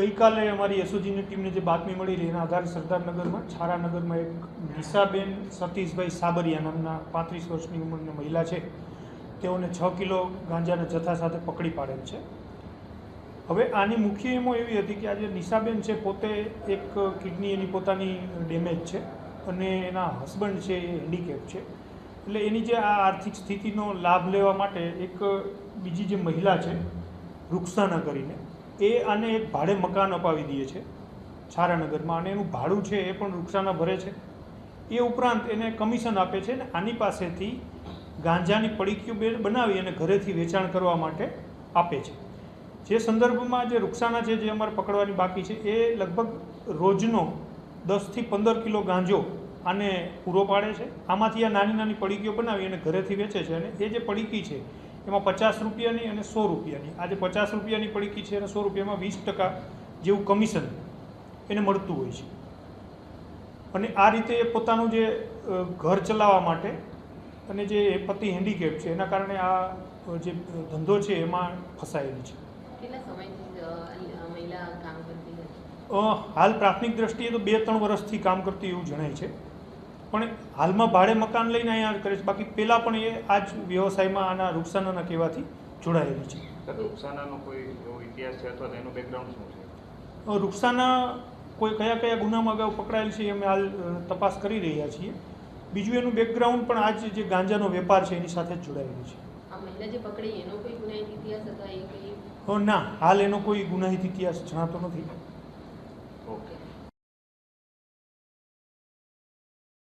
ગઈકાલે અમારી એસઓજીની ટીમને જે બાતમી મળેલી એના આધારે સરદારનગરમાં, છારાનગરમાં એક નિશાબેન સતીશભાઈ સાબરિયા નામના પાંત્રીસ વર્ષની ઉંમરની મહિલા છે. તેઓને છ કિલો ગાંજાના જથ્થા સાથે પકડી પાડેલ છે. હવે આની મુખ્ય એમો એવી હતી કે આજે નિશાબેન છે, પોતે એક કિડની એની પોતાની ડેમેજ છે અને એના હસબન્ડ છે, એ હેન્ડીકેપ છે. એટલે એની જે આ આર્થિક સ્થિતિનો લાભ લેવા માટે એક બીજી જે મહિલા છે રૂક્ષાના કરીને એ આને એક ભાડે મકાન અપાવી દે છે. છારાનગરમાં અને એનું ભાડું છે એ પણ રૂક્ષાના ભરે છે. એ ઉપરાંત એને કમિશન આપે છે ને આની પાસેથી ગાંજાની પડીકીઓ બે બનાવી અને ઘરેથી વેચાણ કરવા માટે આપે છે. જે સંદર્ભમાં જે રૂક્ષાના છે જે અમારે પકડવાની બાકી છે એ લગભગ રોજનો દસથી પંદર કિલો ગાંજો આને પૂરો પાડે છે. આમાંથી આ નાની નાની પડીકીઓ બનાવી અને ઘરેથી વેચે છે અને એ જે પડીકી છે એમાં પચાસ રૂપિયાની અને સો રૂપિયાની. આજે પચાસ રૂપિયાની પડીકી છે અને સો રૂપિયામાં વીસ ટકા જેવું કમિશન એને મળતું હોય છે. અને આ રીતે એ પોતાનું જે ઘર ચલાવવા માટે અને જે પતિ હેન્ડીકેપ છે એના કારણે આ જે ધંધો છે એમાં ફસાયેલી છે. હાલ પ્રાથમિક દ્રષ્ટિએ તો બે ત્રણ વર્ષથી કામ કરતી એવું જણાય છે. પણ હાલમાં ભાડે મકાન લઈને અહીંયા કરે છે. બાકી પહેલાં પણ એ આ જ વ્યવસાયમાં આના રૂપસાનાના કહેવાથી જોડાયેલી છે. રૂપસાનાનો કોઈ એવો ઇતિહાસ છે અથવા એનું બેકગ્રાઉન્ડ શું છે? રૂપસાના કોઈ કયા કયા ગુનામાં અગાઉ પકડાયેલ છે એ અમે હાલ તપાસ કરી રહ્યા છીએ. બીજું એનું બેકગ્રાઉન્ડ પણ આજ જે ગાંજાનો વેપાર છે એની સાથે જ જોડાયેલું છે. આ મહિલા જે પકડી એનો કોઈ ગુનાહિત ઇતિહાસ હતા એ કઈ? અ, ના. હાલ એનો કોઈ ગુનાહિત ઇતિહાસ જણાતો નથી.